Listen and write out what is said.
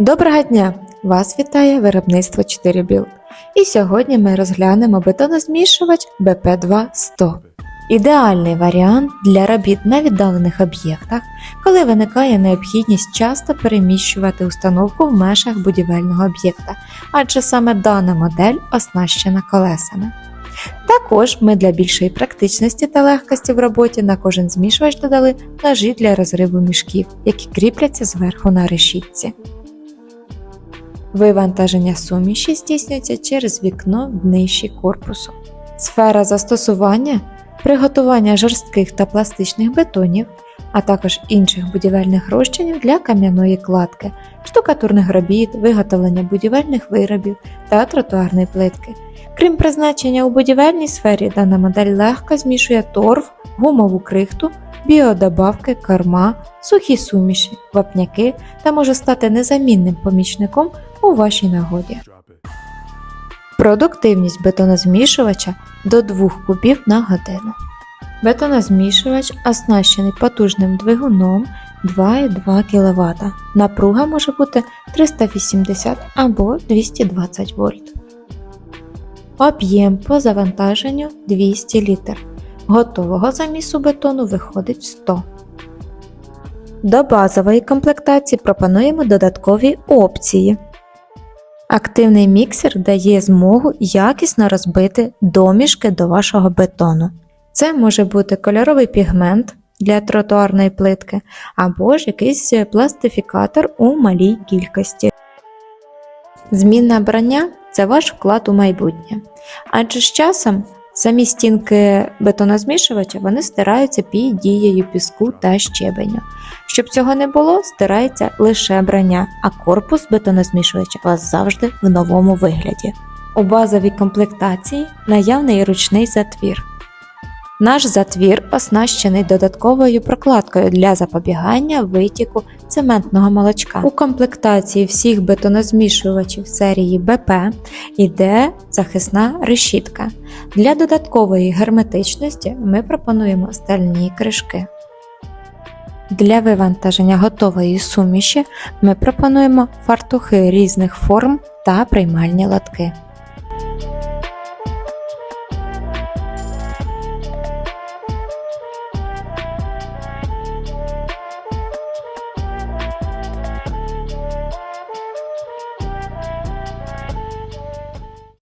Доброго дня! Вас вітає виробництво 4 Build. І сьогодні ми розглянемо бетонозмішувач BP2-100. Ідеальний варіант для робіт на віддалених об'єктах, коли виникає необхідність часто переміщувати установку в межах будівельного об'єкта, адже саме дана модель оснащена колесами. Також ми для більшої практичності та легкості в роботі на кожен змішувач додали ножі для розриву мішків, які кріпляться зверху на решітці. Вивантаження суміші здійснюється через вікно в нижчі корпусу. Сфера застосування приготування жорстких та пластичних бетонів, а також інших будівельних розчинів для кам'яної кладки, штукатурних робіт, виготовлення будівельних виробів та тротуарної плитки. Крім призначення у будівельній сфері, дана модель легко змішує торф, гумову крихту, біодобавки, корма, сухі суміші, вапняки та може стати незамінним помічником у вашій нагоді. Продуктивність бетонозмішувача до 2 кубів на годину. Бетонозмішувач оснащений потужним двигуном 2,2 кВт. Напруга може бути 380 або 220 вольт. Об'єм по завантаженню 200 літр. Готового замісу бетону виходить 100. До базової комплектації пропонуємо додаткові опції. Активний міксер дає змогу якісно розбити домішки до вашого бетону. Це може бути кольоровий пігмент для тротуарної плитки або ж якийсь пластифікатор у малій кількості. Змінне брання це ваш вклад у майбутнє. Адже з часом самі стінки бетонозмішувача вони стираються під дією піску та щебеню. Щоб цього не було, стирається лише брання, а корпус бетонозмішувача у вас завжди в новому вигляді. У базовій комплектації наявний ручний затвір. Наш затвір оснащений додатковою прокладкою для запобігання витіку цементного молочка. У комплектації всіх бетонозмішувачів серії БП йде захисна решітка. Для додаткової герметичності ми пропонуємо стальні кришки. Для вивантаження готової суміші ми пропонуємо фартухи різних форм та приймальні лотки.